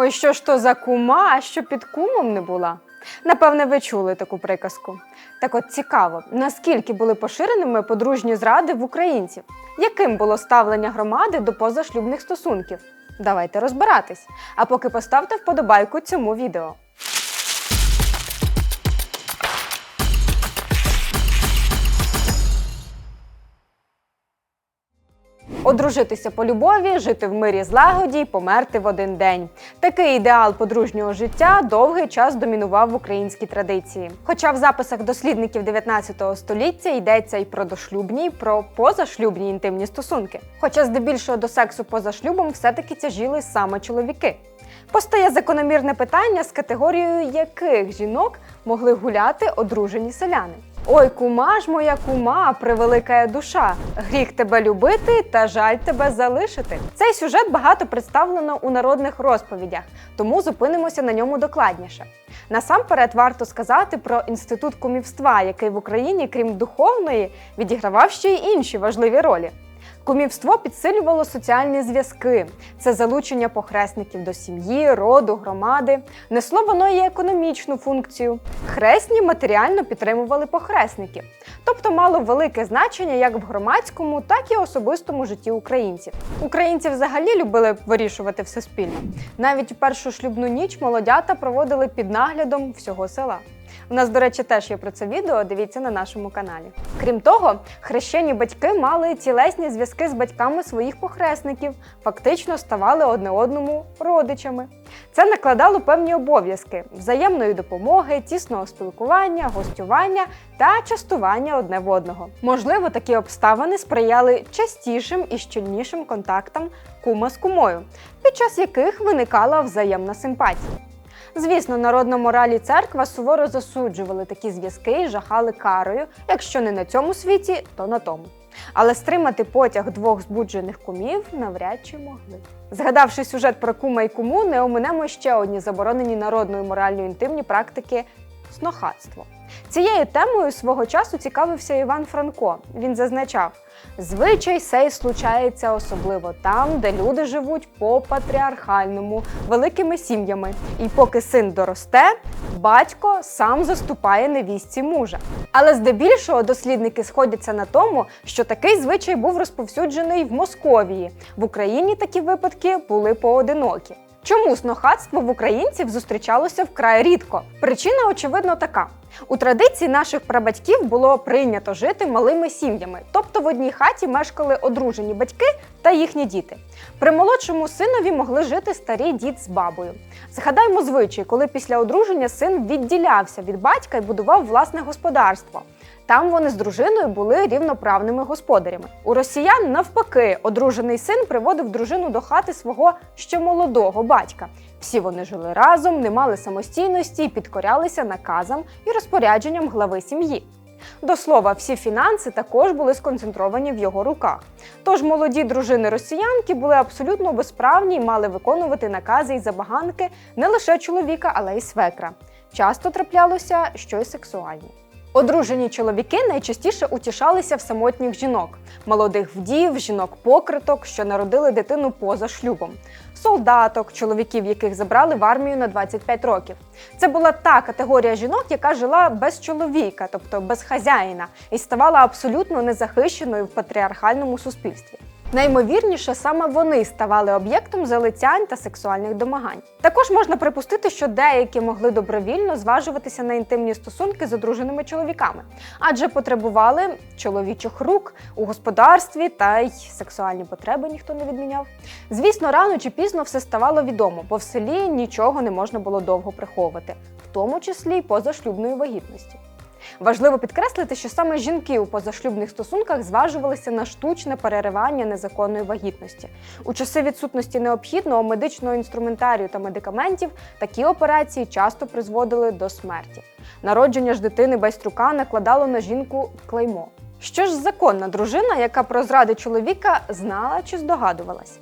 Ой, що ж то за кума, а що під кумом не була? Напевне, ви чули таку приказку. Так от цікаво, наскільки були поширеними подружні зради в українців? Яким було ставлення громади до позашлюбних стосунків? Давайте розбиратись. А поки поставте вподобайку цьому відео. Одружитися по любові, жити в мирі злагоді й померти в один день. Такий ідеал подружнього життя довгий час домінував в українській традиції. Хоча в записах дослідників 19 століття йдеться й про дошлюбні, й про позашлюбні інтимні стосунки. Хоча здебільшого до сексу поза шлюбом все-таки тяжіли саме чоловіки. Постає закономірне питання, з категорією яких жінок могли гуляти одружені селяни. Ой, кума ж моя кума, превелика душа. Гріх тебе любити та жаль тебе залишити. Цей сюжет багато представлено у народних розповідях, тому зупинимося на ньому докладніше. Насамперед варто сказати про інститут кумівства, який в Україні, крім духовної, відігравав ще й інші важливі ролі. Кумівство підсилювало соціальні зв'язки, це залучення похресників до сім'ї, роду, громади. Несло воно і економічну функцію. Хресні матеріально підтримували похресників, тобто мало велике значення як в громадському, так і особистому житті українців. Українці взагалі любили вирішувати все спільно. Навіть першу шлюбну ніч молодята проводили під наглядом всього села. У нас, до речі, теж є про це відео. Дивіться на нашому каналі. Крім того, хрещені батьки мали тілесні зв'язки з батьками своїх похресників, фактично ставали одне одному родичами. Це накладало певні обов'язки взаємної допомоги, тісного спілкування, гостювання та частування одне в одного. Можливо, такі обставини сприяли частішим і щільнішим контактам кума з кумою, під час яких виникала взаємна симпатія. Звісно, народна мораль і церква суворо засуджували такі зв'язки і жахали карою, якщо не на цьому світі, то на тому. Але стримати потяг двох збуджених кумів навряд чи могли. Згадавши сюжет про кума і куму, не оминемо ще одні заборонені народною моральною інтимні практики снохатство. Цією темою свого часу цікавився Іван Франко. Він зазначав: звичай сей случається особливо там, де люди живуть по патріархальному, великими сім'ями. І поки син доросте, батько сам заступає невістці мужа. Але здебільшого дослідники сходяться на тому, що такий звичай був розповсюджений в Московії. В Україні такі випадки були поодинокі. Чому снохатство в українців зустрічалося вкрай рідко? Причина, очевидно, така. У традиції наших прабатьків було прийнято жити малими сім'ями, тобто в одній хаті мешкали одружені батьки та їхні діти. При молодшому синові могли жити старий дід з бабою. Згадаймо звичай, коли після одруження син відділявся від батька і будував власне господарство. Там вони з дружиною були рівноправними господарями. У росіян, навпаки, одружений син приводив дружину до хати свого ще молодого батька. Всі вони жили разом, не мали самостійності підкорялися наказам і розпорядженням глави сім'ї. До слова, всі фінанси також були сконцентровані в його руках. Тож молоді дружини росіянки були абсолютно безправні і мали виконувати накази і забаганки не лише чоловіка, але й свекра. Часто траплялося щось сексуальне. Одружені чоловіки найчастіше утішалися в самотніх жінок, молодих вдів, жінок-покриток, що народили дитину поза шлюбом, солдаток, чоловіків, яких забрали в армію на 25 років. Це була та категорія жінок, яка жила без чоловіка, тобто без хазяїна, і ставала абсолютно незахищеною в патріархальному суспільстві. Наймовірніше, саме вони ставали об'єктом залицянь та сексуальних домагань. Також можна припустити, що деякі могли добровільно зважуватися на інтимні стосунки з одруженими чоловіками, адже потребували чоловічих рук у господарстві та й сексуальні потреби ніхто не відміняв. Звісно, рано чи пізно все ставало відомо, бо в селі нічого не можна було довго приховувати, в тому числі й позашлюбної вагітності. Важливо підкреслити, що саме жінки у позашлюбних стосунках зважувалися на штучне переривання незаконної вагітності. У часи відсутності необхідного медичного інструментарію та медикаментів такі операції часто призводили до смерті. Народження ж дитини без трюка накладало на жінку клеймо. Що ж законна дружина, яка про зради чоловіка знала чи здогадувалась?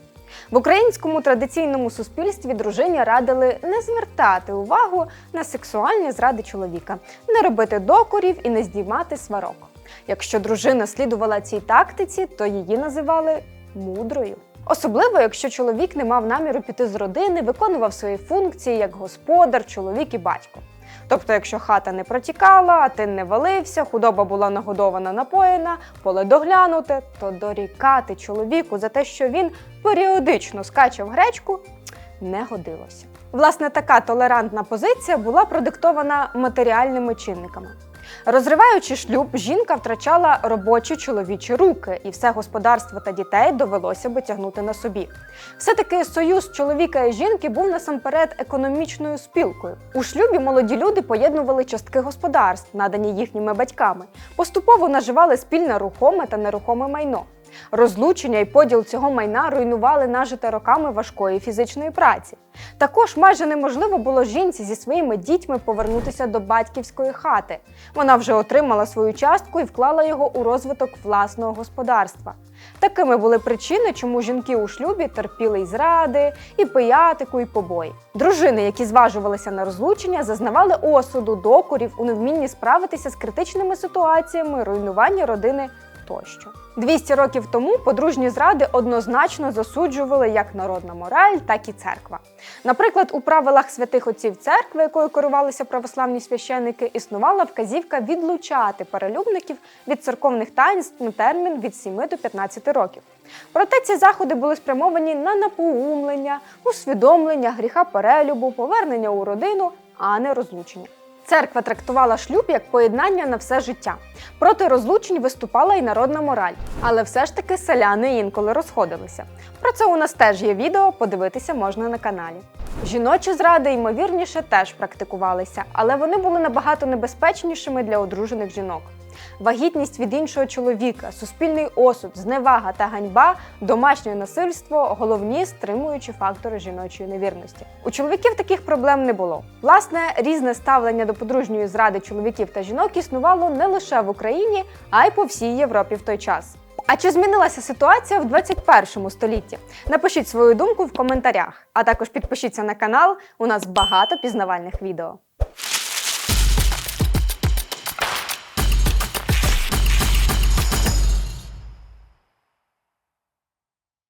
В українському традиційному суспільстві дружині радили не звертати увагу на сексуальні зради чоловіка, не робити докорів і не здіймати сварок. Якщо дружина слідувала цій тактиці, то її називали мудрою. Особливо, якщо чоловік не мав наміру піти з родини, виконував свої функції як господар, чоловік і батько. Тобто, якщо хата не протікала, а тин не валився, худоба була нагодована напоєна, поле доглянуте, то дорікати чоловіку за те, що він періодично скачав гречку, не годилося. Власне, така толерантна позиція була продиктована матеріальними чинниками. Розриваючи шлюб, жінка втрачала робочі чоловічі руки, і все господарство та дітей довелося би тягнути на собі. Все-таки союз чоловіка і жінки був насамперед економічною спілкою. У шлюбі молоді люди поєднували частки господарств, надані їхніми батьками, поступово наживали спільне рухоме та нерухоме майно. Розлучення і поділ цього майна руйнували нажите роками важкої фізичної праці. Також майже неможливо було жінці зі своїми дітьми повернутися до батьківської хати. Вона вже отримала свою частку і вклала його у розвиток власного господарства. Такими були причини, чому жінки у шлюбі терпіли й зради, і пиятику, і побої. Дружини, які зважувалися на розлучення, зазнавали осуду, докорів у невмінні справитися з критичними ситуаціями, руйнування родини тощо. 200 років тому подружні зради однозначно засуджували як народна мораль, так і церква. Наприклад, у правилах святих отців церкви, якою керувалися православні священники, існувала вказівка відлучати перелюбників від церковних таїнств на термін від 7 до 15 років. Проте ці заходи були спрямовані на напоумлення, усвідомлення гріха перелюбу, повернення у родину, а не розлучення. Церква трактувала шлюб як поєднання на все життя. Проти розлучень виступала і народна мораль, але все ж таки селяни інколи розходилися. Про це у нас теж є відео, подивитися можна на каналі. Жіночі зради, ймовірніше, теж практикувалися, але вони були набагато небезпечнішими для одружених жінок. Вагітність від іншого чоловіка, суспільний осуд, зневага та ганьба, домашнє насильство головні стримуючі фактори жіночої невірності. У чоловіків таких проблем не було. Власне, різне ставлення до подружньої зради чоловіків та жінок існувало не лише в Україні, а й по всій Європі в той час. А чи змінилася ситуація в 21 столітті? Напишіть свою думку в коментарях, а також підпишіться на канал. У нас багато пізнавальних відео.